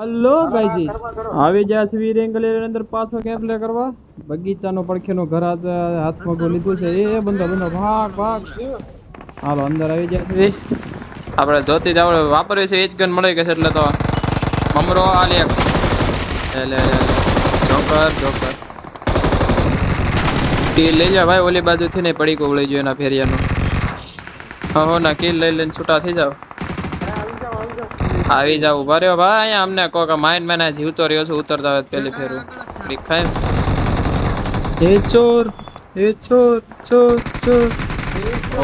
Hello ગાઈજી આવી જાય છે વીર એંગલ અંદર પાછો કેમ પ્લે કરવા? બગીચાનો પડખેનો ઘર હાથ હાથમાં ગો લીધું છે? એ બંધો બંધો. ભાગ ભાગ. હાલો, અંદર આવી જાય આપણે જોતી જ આપણે વાપરીએ છીએ, એ જ ગન મળી ગઈ છે એટલે તો મમરો આ લે એટલે જોકર જોકર. કિલ લઈ જા ભાઈ, ઓલી બાજુથી નહીં પડી કોવળી જોઈએ એના ફેરિયાનું. હો ના, કિલ લઈ લઈને છૂટા થઈ જાવ આવી જાવ. ઊભા રહ્યો ભાઈ અમને કહો કે માઇન્ડ મેન જીવતો રહ્યો છું ઉતરતા હોય પેલી ફેરું દેખાય હે ચોર હે ચોર ચોર ચોર.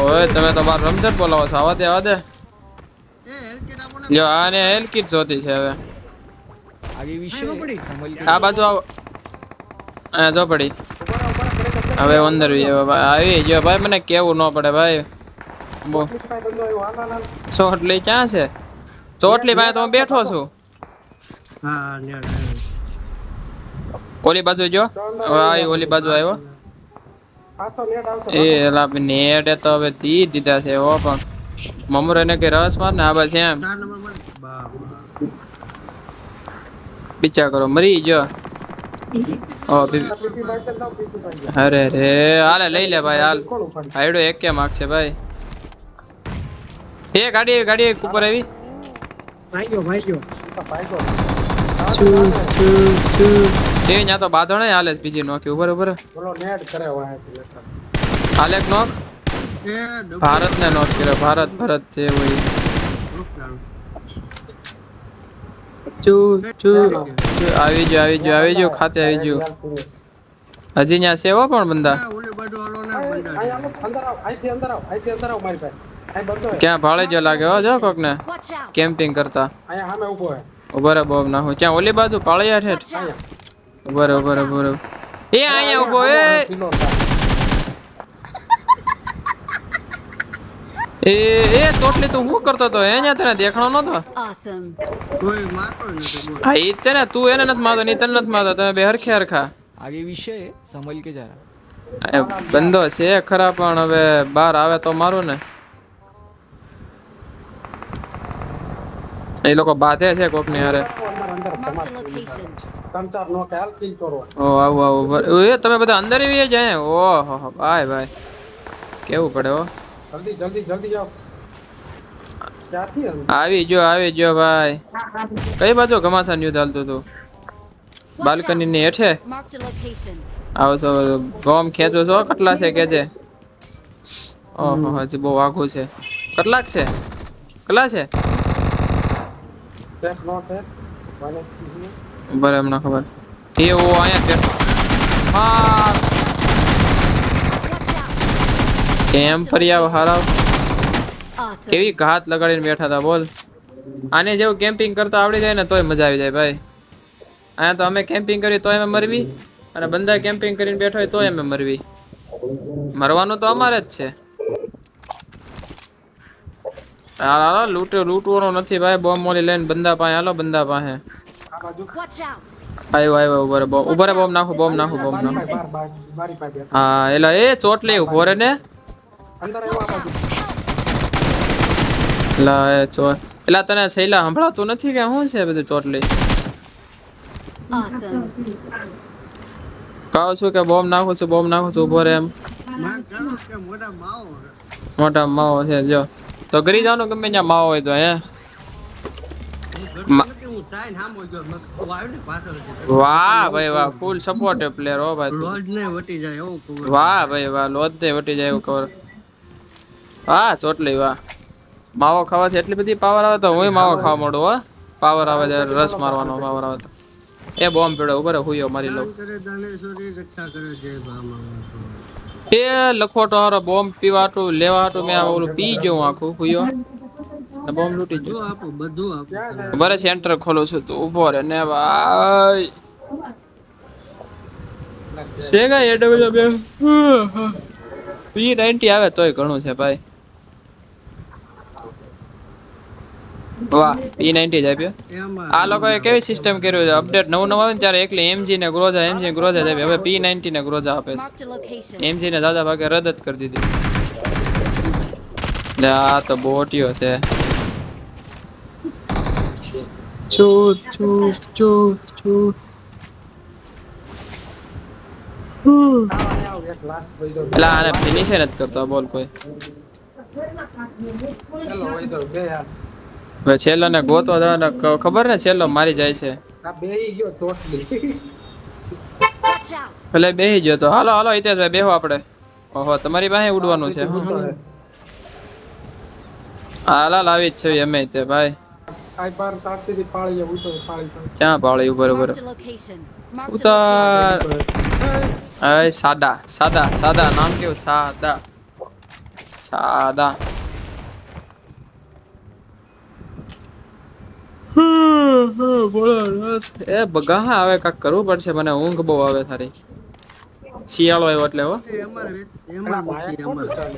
ઓય તમે તો બાર રમઝટ બોલાવો છો. આવા દે આવા દે. જો આને હેલ કિટ જોતી છે હવે. આગે વિશે આ બાજુ આવો. આ જો પડી. હવે અંદર આવી. ગયો. ભાઈ મને કેવું ન પડે ભાઈ. બો. શોટ લઈ ક્યાં છે? ચોટલી પાસે તો હું બેઠો છું ઓલી બાજુ જો હવે આવી ઓલી બાજુ આવ્યો એ એલા નેટ એ તો હવે દી દીધા છે હો પણ મમરો ને કે રસ માર ને આ બસ એમ પીછા કરો મરી ગયો ઓ બી- અરે રે હાલે લઈ લે ભાઈ હાલ હાઈડો એક કે માર્ક છે ભાઈ એ ગાડી આવી ગાડી ગયો ઉપર ગયો છુ, છુ, છુ. એ ન્યા તો બાંધો નહીં હાલે બીજી નોકી ઉપર ઉપર હાલે નોક ભારત ને નોટ કર્યો. ભારત ભારત છે હોય. ચુ ચુ ચુ. આવી જો આવી જો આવી જો ખાતે આવી જો હજી ત્યાં છે હો પણ બંદા ક્યાં ભાડે જ લાગે? હો જો કોક ને કેમ્પિંગ કરતા. ઊભો રે બોબ ના હું ક્યાં ઓલી બાજુ? પાળિયા છે ઊભો રે ઊભો રે ઊભો રે એ અહીંયા ઊભો એ! એ એ ચોટલી તું શું કરતો તો અહીંયા તને દેખાણો નતો હા એ તને તું એને નથી મારતો નહીં તને નથી મારતો. તમે બે હરખે હરખા. આગે વિશે સંભળ કે જરા. બંદો છે ખરા પણ હવે બહાર આવે તો મારું ને. એ લોકો બાધે છે કોકની Marked ઓ આવું આવું. એ તમે બધા અંદર આવી જાય ઓ હો, ભાઈ ભાઈ. કેવું પડે ઓ જલ્દી જલ્દી જલ્દી જાઓ. આવી જો આવી જો ભાઈ. કઈ બાજુ ઘમાસાન યુદ્ધ હાલતું હતું? બાલ્કની ની હેઠે? આવો છો બોમ્બ ખેંચો છો કેટલા છે કે છે ઓહો હજી બહુ આઘું છે. કેટલાક છે? કેટલા છે? ટેક નો ખબર. એ ઓ અહીંયા છે માર કેમ ફરિયા હારાવ Awesome! કેવી ઘાત લગાડીને બેઠા હતા, બોલ. આને જેવું કેમ્પિંગ કરતા આવડી જાય ને તોય મજા આવી જાય, ભાઈ. અહીંયા તો અમે કેમ્પિંગ કરી તોય અમે મરવી, અને બંદા કેમ્પિંગ કરીને બેઠો હોય તોય અમે મરવી. મરવાનું તો અમારે જ છે. હાલો હાલો લૂંટ લૂટવાનો નથી ભાઈ બોમ્બ મોલી લઈને બંદા પાસે હાલો બંદા પાસે. આયો! આવ્યો ઊભો રે બોમ્બ ઉભરે બોમ્બ નાખું બોમ્બ નાખું બોમ્બ નાખું. હા એલા એ ચોટલી ઊભો રે ને. અંદર આવ્યો આ બાજુ. એ ચો એલા તને સૈલા સંભળાતું નથી કે શું છે બધું ચોટલી! કહું છું કે બોમ્બ નાખું છું બોમ્બ નાખું છું ઊભો રે એમ. મોટા માવો છે જો. તો કરી જવાનું ગમે ત્યાં માવો હોય તો હે? વાહ ભાઈ વાહ ફૂલ સપોર્ટ પ્લેયર હો ભાઈ તું. વાહ ભાઈ વાહ લોજ ને વટી જાય એવું ખબર. વાહ ચોટલી વાહ. માવો ખાવાથી એટલી બધી પાવર આવે તો હું માવો ખાવા માંડું હો. પાવર આવે છે રસ મારવાનો પાવર આવે તો. એ બોમ્બ પીડો ઉપર હુયો મારી લો એ લખોટો હારો બોમ્બ પીવા હાટું લેવા હાટું મેં ઓલું પી ગયો આખું હુયો. ને બોમ્બ લૂટી ગયો. બરે સેન્ટર ખોલું છું તું ઊભો રે ને ભાઈ. સેગા એ ડબલ બે? પી નાઇન્ટી આવે તોય ઘણું છે ભાઈ. વાહ પી નાઇન્ટી જ આપ્યો? આ લોકોએ કેવી સિસ્ટમ કર્યું છે? અપડેટ નવું નવું આવે ને ત્યારે એકલી એમજી ને ગ્રોજા એમજી ગ્રોજા જ આપી. હવે પી નાઇન્ટી ને ગ્રોજા આપે છે. Marked a location. એમજી ને દાદા ભાગે રદ જ કરી દીધી. લે આ તો બોટિયો છે. ચૂપ ચૂપ ચૂપ ચૂપ. આવા ને આવ એક લાસ્ટ વઈ દો એટલે આને ફિનિશ નથી કરતો બોલ કોઈ. ચલો વઈ દો બે યાર હવે છેલ્લો ને ગોતો દો ને ખબર ને છેલ્લો મારી જાય છે. આ બેહી ગયો ટોટલી ભલે બેહી ગયો તો. હાલો હાલો હિતેશભાઈ બેહો આપણે. ઓહો તમારી પાસે ઉડવાનું છે હાલા લાવી જ છે અમે તે ભાઈ. ક્યાં પાળી ઉપર ઉપર ઉતાર. સાદા સાદા સાદા નામ કેવું? સાદા. સાદા. એ બગા આવે, કાક કરવું પડશે. મને ઊંઘ બહુ આવે તારી શિયાળો આવ્યો એટલે હો.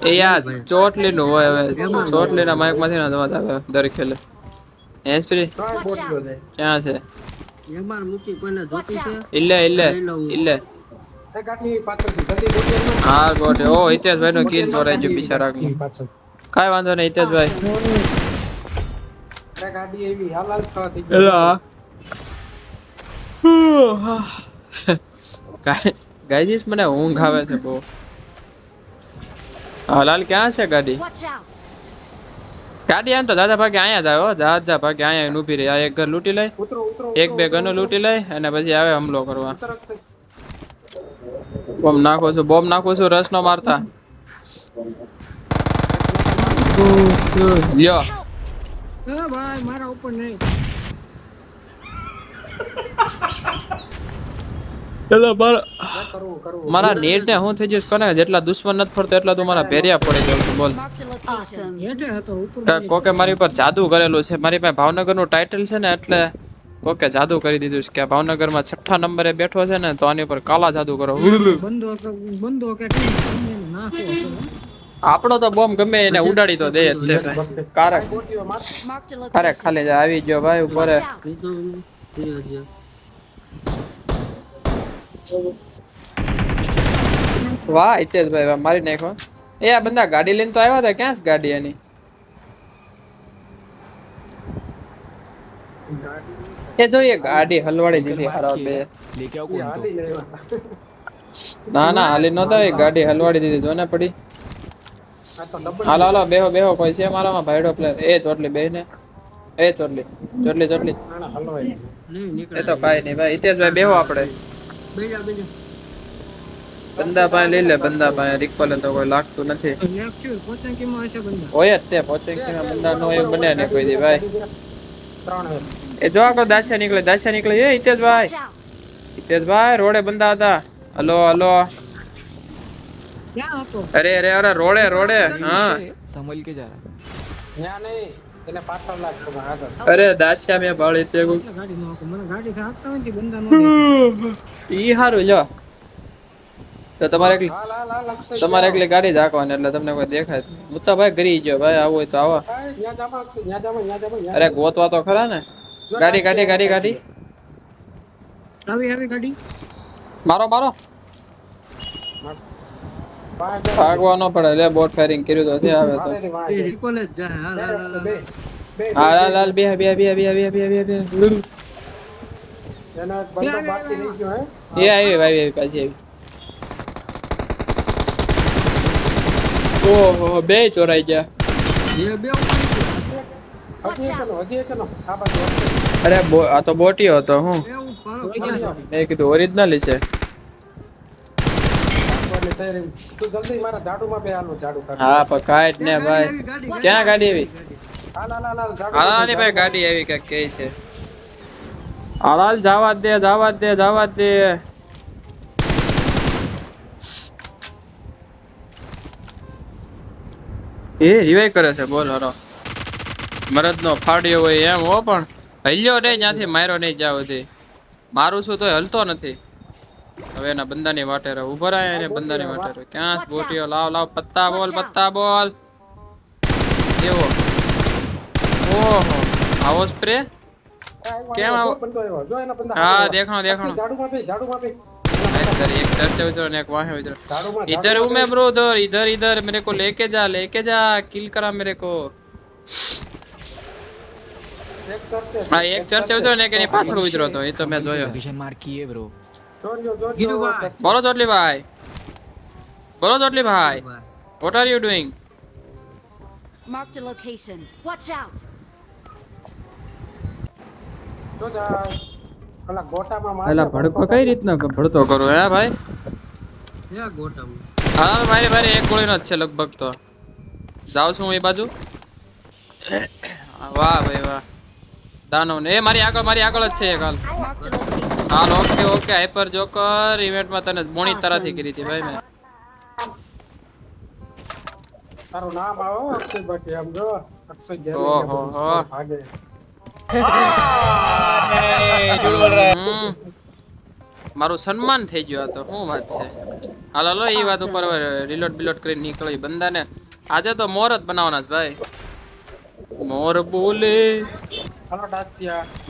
એ યાર ચોટલી નું હોય હવે. ચોટલી ના માઇકમાંથી ના જવા આવે દર ત્રણેય ક્યાં છે એમાં મૂકી કોઈને જોતી છે? ઇલ્લે ઇલ્લે ઇલ્લે એ ગાંઠની પાછળથી જલ્દી બોટલો લો. હા ગોટે ઓ ઇતિહાસભાઈ નું કીલ ચોરાઈ ગયું બિચારા. કાઈ વાંધો નહીં, હિતેશભાઈ. અરે ગાડી એવી હાલ હાલ થવા થઈ ગઈ. ગાઈજીસ મને ઊંઘ આવે છે બહુ. હાલાલ ક્યાં છે ગાડી? ગાડી આમ તો દાદા ભાગે અહીંયા જ દાદા ભાગે અહીંયા ઊભી રહી. આ એક ઘર લૂંટી લે ઉતરો ઉતરો એક બે ગનો લૂંટી લઈ અને પછી આવે હમલો કરવા. બોમ્બ નાખો છું બોમ્બ નાખું છું રસ નો મારતા લ્યો. ભાઈ મારા ઉપર નહીં. એટલે મારા નેટ ને હું થઈ જઈશ? કોને? જેટલા દુશ્મન નથી ફરતો એટલા તું મારા ભેર્યા પડી જવું છું બોલ. કોકે મારી પર જાદુ કરેલું છે? મારી પાસે ભાવનગરનું ટાઇટલ છે ને એટલે કોકે જાદુ કરી દીધું છે કે ભાવનગરમાં છઠ્ઠા નંબરે બેઠો છે ને તો આની ઉપર કાલા જાદુ કરો. બંધો બંધો કે નાખો. આપણો તો બોમ્બ ગમે એને ઉડાડી તો દે કારક. કારક ખાલી આવી ગયો ભાઈ ઉપર. વાહ ઇતેશ ભાઈ વાહ મારી નાખો. એ આ બંદા ગાડી લઈને તો આવ્યા હતા? ક્યાં છે ગાડી એની? એ જોઈએ ગાડી હલવાડી દીધી હારા બે. ના ના હાલી નતા એ ગાડી હલવાડી દીધી જો ને પડી. હાલો હાલો, બેહો બેહો, કોઈ છે મારામાં? ભાઈડો પ્લેયર એ ચોટલી બેહને. એ ચોટલી ચોટલી ચોટલી. એ તો કાંઈ નહીં ભાઈ, હિતેશભાઈ બેહો આપણે. બંદા પાસે લઈ લે બંદા પાસે રિકોલ તો કોઈ લાગતું નથી. હોય જ તે પહોંચે કે બંદા નો એવું બને ને કોઈ દી ભાઈ. એ જો આગળ દાસિયા નીકળે દાસિયા નીકળે. એ હિતેશભાઈ. હિતેશભાઈ, રોડે બંદા હતા. Hello hello. अरे अरे अरे रोड़े रोड़े हाँ નહીં के जा रहा नहीं अरे दाशा में बाली ते को गाड़ी नो को मने गाड़ी का हाथ में बंदा नो ई हारो जो તો તમારે એકલી તમારે એકલી ગાડી ઝાકવાની એટલે તમને કોઈ દેખાય. મુત્તા ભાઈ ઘરી ગયો ભાઈ આવો હોય તો આવો. અરે ગોતવા તો ખરા ને. ગાડી ગાડી ગાડી ગાડી આવી આવી ગાડી? મારો. મારો વાહ જા. ભાગવા પડે લે બોટ ફાયરિંગ કર્યું તો ત્યાં આવે તો. રિકોલ જ જાય હાલ બે હાલ અક્ષય, હાલ બે. બે, બે, હા બે. બે બે બે બે બે બે બે બે બંદો બાકી રહી ગયો હે એ આવી ભાઈ આવી પાછી આવી ઓહો બે ચોરાઈ ગયા એ બે. અરે બો- આ તો બોટીયો હતો હું. મેં કીધું ઓરિજિનલ છે રાખવાની તૈયારી. તું જલ્દી મારા ઝાડુમાં બે હાલો ઝાડુ કાઢ. હા પણ કાંઈ ને ભાઈ. ક્યાં ગાડી આવી? હાલ હાલ હાલ હાલ ઝાડુ હાલા ભાઈ ગાડી આવી કંઈક કે છે. હાલાલ જવા દે જવા દે જવા દે. એ રિવાઈ કરે છે બોલ હરો. મરદ નો ફાડ્યો હોય એમ હો પણ હલ્યો નહીં ત્યાંથી માર્યો નહીં જ્યાં સુધી. મારું શું તો હલતો નથી. હવે એના બંદાની વાટે રહે ઉભો રહે એને બંદાની વાટે રહે ક્યાં છે બોટીઓ લાવ લાવ પત્તા બોલ પત્તા બોલ એવો ઓહો આવો સ્પ્રે કેમ આવો? બંદો આવ્યો જો એના બંદા હા હાથે દેખાણો દેખાણો ઝાડુમાં બે ઝાડુમાં બે इधर एक इधर से उधर और एक वहाँ है उधर ઝાડુમાં इधर हूँ मैं ब्रो उधर इधर इधर मेरे को लेके जा लेके जा किल करा मेरे को એક ચર્ચે હા એક ચર્ચે ઉતર્યો ને એક એની પાછળ ઉતર્યો હતો એ તો મેં જોયો लोकेशन मार्क की है গিরু ভাই বলো জটলি ভাই বলো জটলি ভাই what are you doing mark the location watch out તો જાય ઓલા ગોટામાં માર એલા ભડકો કઈ રીતનો ભડતો કરો હે ભાઈ યા ગોટામાં હા મારી ભાઈ એક ગોળીનો જ છે લગભગ તો જાઉં છું હું એ બાજુ વાહ ભાઈ વાહ દાનવ ને એ મારી આગળ મારી આગળ જ છે એક હાલ હાલ ઓકે ઓકે હાઈપર જોકર ઇવેન્ટમાં તને બોણી તરાથી કરી હતી ભાઈ મેં. તારું નામ આવો અક્ષય બાકી આમ જો અક્ષય ગેમિંગ ઓહો, હો. ભાગે. મારું સન્માન થઈ ગયું આ તો શું વાત છે. હાલ હાલો એ વાત ઉપર રિલોટ બિલોટ કરીને નીકળી બંદાને. આજે તો મોર જ બનાવવાના છે ભાઈ. મોર બોલે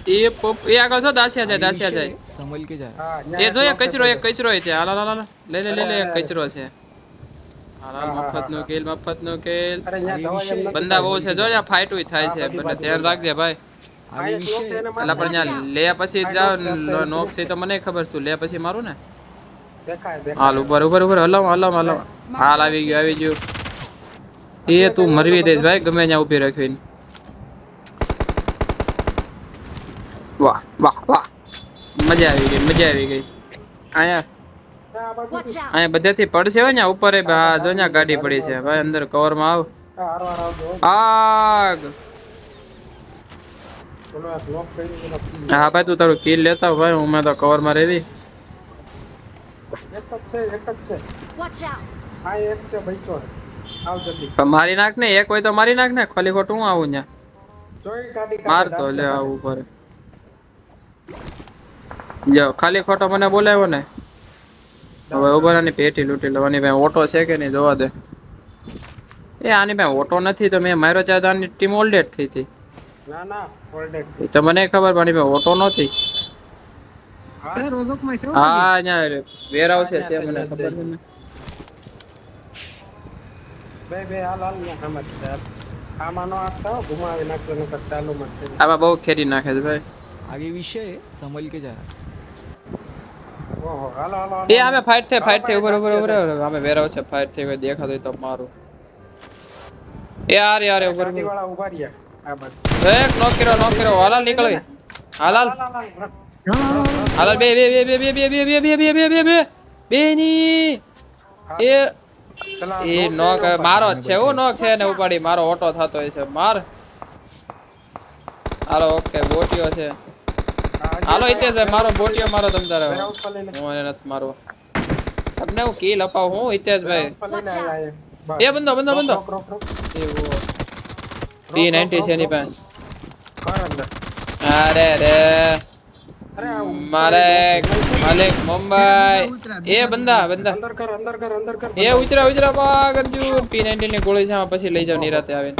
એ પોપ એ આગળ છો દાસિયા જાય દાસિયા જાય. સંભળ કે જાય. એ જો એક કચરો એક કચરો છે હાલ હાલ હાલ. લે લે લે લે એક કચરો છે. હાલ મફત નો કેલ મફત નો કેલ બંદા બહુ છે. જો જા ફાઇટ હોય થાય છે. બંને ધ્યાન રાખજે ભાઈ. એટલે પણ ત્યાં લે પછી જાવ નોક છે તો મને ખબર તું. લે પછી મારું ને? હાલ ઉપર ઉપર ઉપર હલાવ હલાવ હલાવ. હાલ આવી ગયો આવી ગયો. એ તું મરવી દઈશ ભાઈ. ગમે ત્યાં ઊભી રાખીને. વાહ વાહ વાહ. મજા આવી ગઈ મજા આવી ગઈ. અહીંયા. અહીંયા બધેથી પડશે હોય ને ઉપર હા જો ને ગાડી પડી છે. ભાઈ અંદર કવરમાં આવ. આગ. હા ભાઈ તું તારું કિલ લેતા ભાઈ હું મેં તો કવરમાં રેવી એક જ છે એક જ છે. Watch out. આ એક છે બૈચો આવ જલ્દી. પણ મારી નાખ ને એક હોય તો મારી નાખ ને ખાલી ખોટું હું આવું ત્યાં? મારતો માર તો લે આવું ઉપર. જો ખાલી ખોટો મને બોલાવ્યો ને. હવે ઉભરાની પેટી લૂંટી લેવાની ભાઈ ઓટો છે કે નહીં જોવા દે. એ આની ભાઈ ઓટો નથી તો મેં મારો ચાદાની ટીમ ઓલ્ડેડ થઈ હતી. ના ના ફોલ્ડેડ તો મને ખબર પણ ભાઈ ઓટો નહોતી. હા. અહીંયા વેર આવશે છે મને ખબર છે ને. બે બે હાલ હાલ ને સમજ છે. આમાં નો આપતા ઘુમાવી નાખજો નકર ચાલુ મત આમાં બહુ ખેરી નાખે છે ભાઈ. आगे विषय है संभल के जा रहा ઓહો હાલો હાલો એ આમે ફાઇટ થઈ ફાઇટ થઈ ઉપર ઉપર ઉપર આમે વેર આવશે ફાઇટ થઈ કોઈ દેખાતો હોય તો મારું એ યાર યાર ઉપર ગાડી ઉપર વાળા ઉભા રહ્યા આ બાજુ એક નોક કર્યો નોક કર્યો હાલાલ નીકળવી હાલાલ હાલ, હાલ, હાલ. હાલાલ બે બે બે બે બે બે બે બે બે બે બે બે બે બે ની એ પેલા એ નોક મારો જ છે હું નોક છે ને ઉપાડી મારો ઓટો થતો હોય છે માર હાલો ઓકે બોટીઓ છે હાલો હિતેશભાઈ મારો બોટિયો મારો તમ તારે. હું એને નથી મારવો. તમને હું કિલ અપાવ હું હિતેશભાઈ ભાઈ. એ. બસ. એ બંદો બંદો બંદો એવો રોક, રોક. ટી નાઇન્ટી છે એની પાસે. અરે રે. મારે માલિક મુંબઈ. એ બંદા બંદા અંદર કર અંદર કર અંદર કર. એ ઉતરા ઉતરા પાગ અર્જુન પી નાઇન્ટી ની ગોળી છે પછી લઈ જાવ નિરાતે આવીને.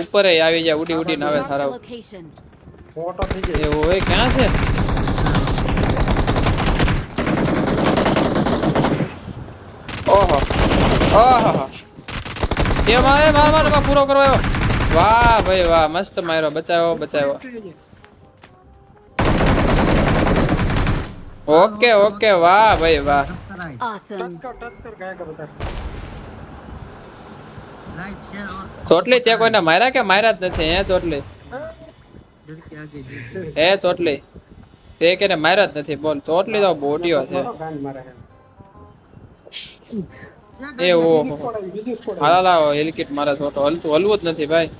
ઉપર આવી જાય ઉડી ઉડીને આવે સારા. મોટો થઈ જાય એવું હોય ક્યાં છે? ઓહો. ઓહો. એ માર માર માર માર પૂરો કરો આવ્યો વાહ ભાઈ વાહ મસ્ત માર્યો. બચાવ્યો બચાવ્યો ઓકે ઓકે વાહ ભાઈ વાહ. ચોટલી તે કોઈને માર્યા કે માર્યા જ નથી? હે ચોટલી? હે ચોટલી. તે કે ને માર્યા જ નથી. બોલ, ચોટલી તો બોટીઓ છે. એ આવી. હાલા લાવો હેલિકેટ મારે છોટો. હલતું હલવું જ નથી, ભાઈ.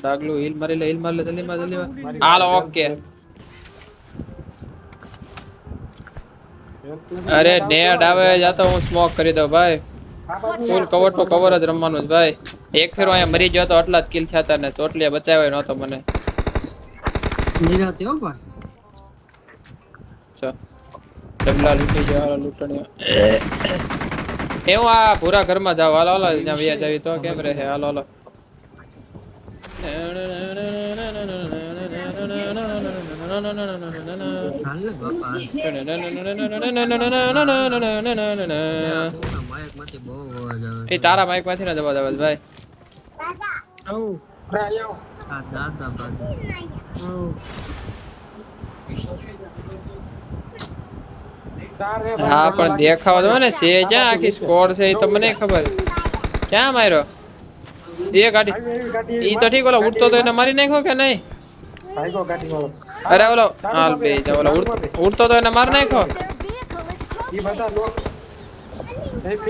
ડાગલું, હિલ મારી લે, હિલ મારી લે, જલ્દી માર જલ્દી હાલો, ઓકે. અરે નેડ આવે જાતો હું સ્મોક કરી દઉં, ભાઈ. ફૂલ કવર ટુ કવર જ રમવાનું છે ભાઈ એક ફેરો અહીંયા મરી ગયો તો આટલા જ કિલ થયા હતા ને ચોટલીએ બચાવ્યો નહોતો મને નિરાતે હો ભાઈ ચા ડબલા લૂટી જવા હાલો એવું આ પૂરા ઘરમાં જાવ હાલો હાલો જ્યાં વ્યા જાવી તો કેમ રહે હાલો હાલો ના માંથી એ તારા માઈકમાંથી ના જવા દબાવ ભાઈ. હા, પણ દેખાવા દો ને, છે ક્યાં આખી સ્કોર છે એ તમને ખબર. ક્યાં માર્યો? એ ગાડી. ઈ તો ઠીક, ઓલો ઉડતો તો એને મારી નાખ્યો કે નહીં? અરે, ઓલો, હાલ બે ઓલો ઉડતો તો એને મારી નાખ્યો?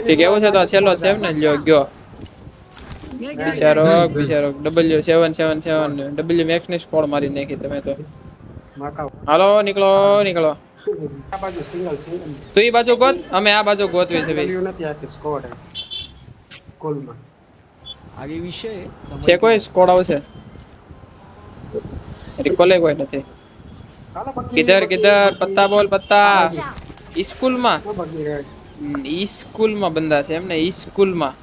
ઠીક એવું છે તો છેલ્લો છે ને? લ્યો ગયો. બિચારો બિચારો W seven seven seven W મેક્સની સ્કોડ મારી નાખી તમે તો. હાલો નીકળો નીકળો. તું બાજુ ગોત. અમે આ બાજુ ગોતવી છે છે કોઈ સ્કોડ આવશે? રિકોલે કોઈ નથી. કિધર કિધર પત્તા બોલ પત્તા. સ્કૂલમાં ઈ સ્કૂલમાં બંધા છે એમને ઈ સ્કૂલમાં.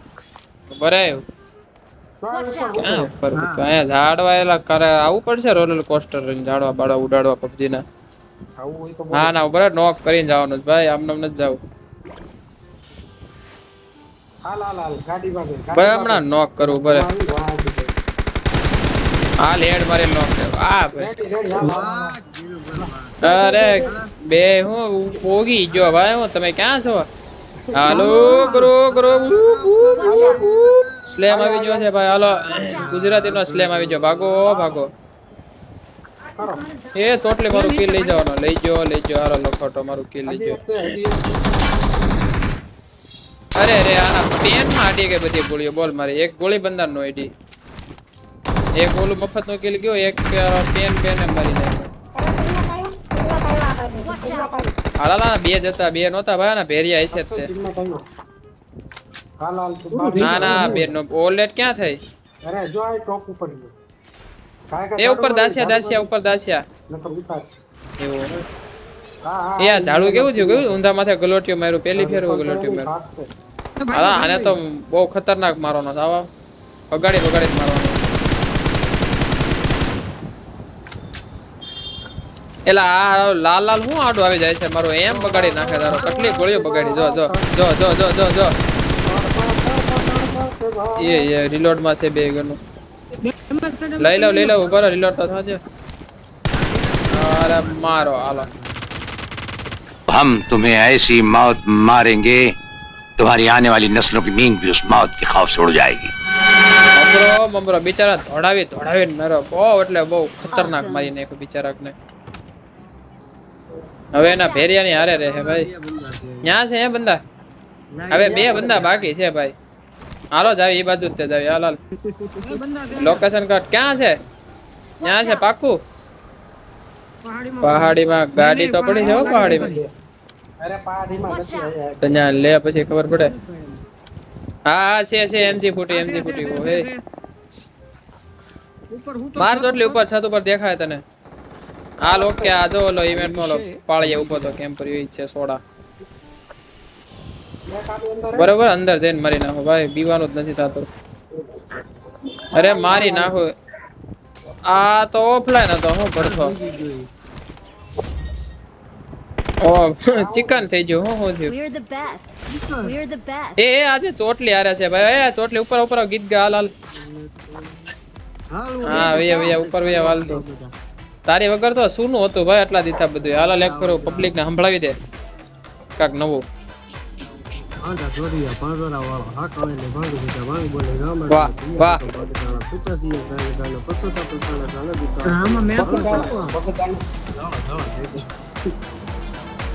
Watch ઉપર તો અહીંયા કરે આવવું પડશે રોલર કોસ્ટર ઝાડવા બાડવા ઉડાડવા પબજી ના આવું ઉપર નોક કરીને જવાનું ભાઈ આમ નામ નથી જવું. હમણાં નોક કરવું પડે. હાલ હેડ મારી નોક આ ભાઈ. અરે બે હું પોગી ગયો ભાઈ હું તમે ક્યાં છો? હાલો, કરો કરો સ્લેમ આવી ગયો છે ભાઈ, હાલો. ગુજરાતી નો સ્લેમ આવી ગયો. ભાગો ભાગો. એ ચોટલી મારું કિલ લઈ જવાનો. લઈ ગયો લઈ ગયો. હારો લખોટો મારું કિલ લઈ ગયો. વખતે અરે, આના પેનમાં અડી ગઈ બધી ગોળીઓ. બોલ મારી, એક ગોળી બંધાર નો અડી. એક ઓલું મફત નો કિલ ગયો, એક પેન પેન મારી નાખ્યો હાલા ના બે જતા બે નોતા ભાઈ ના ભેરિયા હશે તે. હાલ હાલ ના ના બે નો ઓલેટ ક્યાં થઈ? અરે જો આ ટોપ ઉપર એ ઉપર દાસિયા દાસિયા ઉપર દાસિયા. એવું હા હા એ આ ઝાડુ કેવું થયું? કેવું? ઊંધા માથે ગલોટિયો માર્યું પેલી ફેર ગલોટિયો માર્યું. ભાગ હા આને તો બહુ ખતરનાક મારવાનો છે આવા. બગાડી બગાડી જ મારવાનો એલા આ લાલ લાલ હું આડું આવી જાય છે મારું એમ બગાડી નાખે તારો કેટલી ગોળીઓ બગાડી જો જો જો જો જો જો જો એ એ reload માં છે બે ગણું લઈ લઉં લઈ લઉં ઉભા રહો reload તો થાજે અરે મારો હાલો हम तुम्हें ऐसी मौत मारेंगे तुम्हारी आने वाली नस्लों की नींद भी उस मौत के खौफ से उड़ जाएगी મમરો મમરો બિચારા ધોડાવી ધોડાવીને મારો બહુ એટલે બહુ ખતરનાક મારી નાખ્યો બિચારાકને હવે એના ભેરિયાની હારે રહે ભાઈ. ત્યાં છે હે બંદા? હવે બે બંદા બાકી છે ભાઈ. હાલો જ આવી એ બાજુ જ તે જાવી હાલ હાલ. લોકેશન કાર્ડ ક્યાં છે? ત્યાં છે પાકું પહાડીમાં ગાડી તો પડી છે પહાડીમાં. તો ત્યાં લે પછી ખબર પડે. હા છે છે એમજી ફૂટી એમજી ફૂટી. ઓહે. માર ચોટલી ઉપર, છત ઉપર દેખાય તને. હાલ લોક આ જો ઓલો ઇવેન્ટ નો લોક પાળીએ ઊભો તો કેમ્પર ઈ છે સોડા. બરોબર અંદર જઈને મારી નાખો. ભાઈ બીવાનું જ નથી થતું. અરે મારી નાખો. આ તો ઓફલાઈન હતો હું ભરતો. ઓ ચિકન થઈ ગયું હું શું થયું. એ આજે ચોટલી આરે છે ભાઈ. એ ચોટલી ઉપર ઉપર ગીત ગા હાલ હાલ હા વૈયા વૈયા ઉપર વૈયા વાલ તું તારી વગર તો સુનું હતું ભાઈ આટલા દીધા બધું. હાલ લેખ કરો ફેરો પબ્લિક ને સંભળાવી દે. કાક નવું. વાહ, વાહ.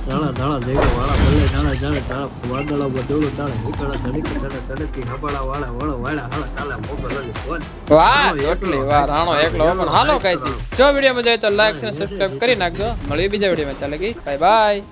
ધાણા ધાણા ભેગો વાળા ભલે ધાણા ધાણા ધાણા વાદળો બદળો દાણે નીકળા ધડીકે ધડે ધડેથી હબાળા વાળા વળો વાળા હાળા ચાલે મોગલ અને ફોન વાહ ચોટલી વાહ રાણો એકલો. પણ હાલો કઈ ચીજ જો વીડિયો મજા આવે તો લાઈક અને સબસ્ક્રાઇબ કરી નાખજો. મળીએ બીજા વિડીયોમાં. ચાલે ગઈ બાય બાય